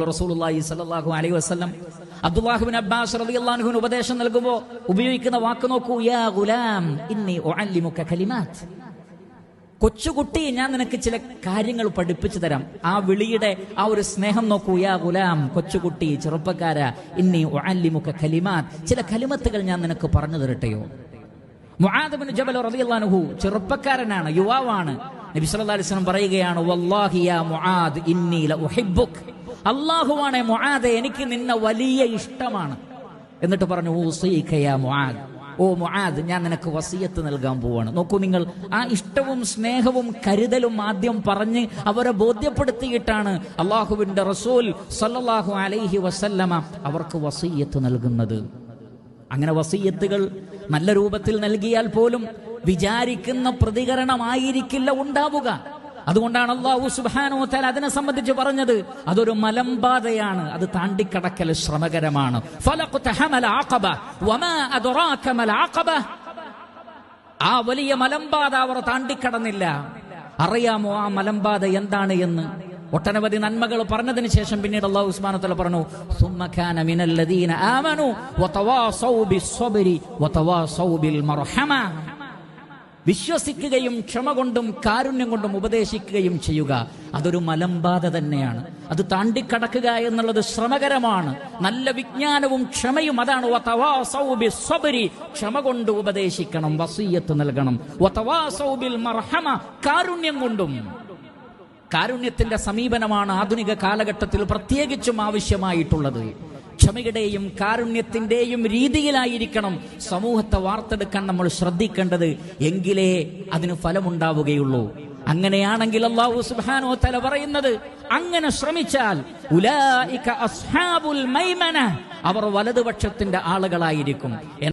റസൂലുള്ളാഹി സ്വല്ലല്ലാഹു അലൈഹി വസല്ലം അബ്ദുല്ലാഹിബ്ൻ അബ്ബാസ് റളിയല്ലാഹുവിന് ഉപദേശം നൽകുമ്പോൾ ഉപയോഗിക്കുന്ന വാക്ക് നോക്കൂ. യാ ഗുലാം ഇന്നി ഉഅല്ലിമുക കലിമാത്ത്. കൊച്ചുകുട്ടി ഞാൻ നിനക്ക് ചില കാര്യങ്ങൾ പഠിപ്പിച്ചു തരാം. ആ വിളിയുടെ ആ ഒരു സ്നേഹം നോക്കൂ. യാ ഗുലാം കൊച്ചുകുട്ടി ചെറുപ്പക്കാര ഇന്നി ഉഅല്ലിമുക കലിമാത്ത്. ചില കലിമത്തുകൾ ഞാൻ നിനക്ക് പറഞ്ഞു തരട്ടെയോ? മുആദ് ജബൽ റളിയല്ലാഹു ചെറുപ്പക്കാരനാണ് യുവാവാണ്. നബി സല്ലല്ലാഹു അലൈഹി വസല്ലം പറയുകയാണ് വല്ലാഹി യാ മുആദ് ഇന്നി ലഉഹിബ്ബുക്. അല്ലാഹുവാണ് മുആദ് എനിക്ക് നിന്നെ വലിയ ഇഷ്ടമാണ്. എന്നിട്ട് പറഞ്ഞു ഓ യാ മുആദ്. ഓ മുആദ് ഞാൻ നിനക്ക് വസീയത്ത് നൽകാൻ പോവാണ്. നോക്കൂ നിങ്ങൾ ആ ഇഷ്ടവും സ്നേഹവും കരുതലും ആദ്യം പറഞ്ഞ് അവരെ ബോധ്യപ്പെടുത്തിയിട്ടാണ് അള്ളാഹുവിന്റെ റസൂൽ സല്ലാഹു അലൈഹി വസല്ലമ അവർക്ക് വസീയത്ത് നൽകുന്നത്. അങ്ങനെ വസീയത്തുകൾ നല്ല രൂപത്തിൽ നൽകിയാൽ പോലും വിചാരിക്കുന്ന പ്രതികരണമായിരിക്കില്ല ഉണ്ടാവുക. അതുകൊണ്ടാണ് അള്ളാഹു സുബാനോ തല അതിനെ സംബന്ധിച്ച് പറഞ്ഞത്. അതൊരു മലമ്പാതയാണ്. അത് താണ്ടിക്കടക്കൽ ശ്രമകരമാണ്. ആ വലിയ മലമ്പാത അവർ താണ്ടിക്കടന്നില്ല. അറിയാമോ ആ മലമ്പാത എന്താണ് എന്ന്? ഒട്ടനവധി നന്മകൾ പറഞ്ഞതിന് ശേഷം പിന്നീട് അള്ളാഹു ഉസ്മാനത്തല പറഞ്ഞു "സുമ്മ കാന മിനല്ലദീന ആമനു വിശ്വസിക്കുകയും ക്ഷമ കൊണ്ടും കാരുണ്യം കൊണ്ടും ഉപദേശിക്കുകയും ചെയ്യുക. അതൊരു മലമ്പാത തന്നെയാണ്. അത് താണ്ടിക്കടക്കുക എന്നുള്ളത് ശ്രമകരമാണ്. നല്ല വിജ്ഞാനവും ക്ഷമയും അതാണ്. ക്ഷമ കൊണ്ട് ഉപദേശിക്കണം വസീയത്ത് നൽകണം. മർഹമ. കാരുണ്യം കൊണ്ടും. കാരുണ്യത്തിന്റെ സമീപനമാണ് ആധുനിക കാലഘട്ടത്തിൽ പ്രത്യേകിച്ചും ആവശ്യമായിട്ടുള്ളത്. ക്ഷമയുടെയും കാരുണ്യത്തിന്റെയും രീതിയിലായിരിക്കണം സമൂഹത്തെ വാർത്തെടുക്കാൻ നമ്മൾ ശ്രദ്ധിക്കേണ്ടത് എങ്കിലേ അതിന് ഫലമുണ്ടാവുകയുള്ളൂ. അങ്ങനെയാണെങ്കിൽ അള്ളാഹു സുബ്ഹാനഹു തല പറയുന്നത് അങ്ങനെ ശ്രമിച്ചാൽ അസ്ഹാബുൽ അവർ വലതുപക്ഷത്തിന്റെ ആളുകളായിരിക്കും.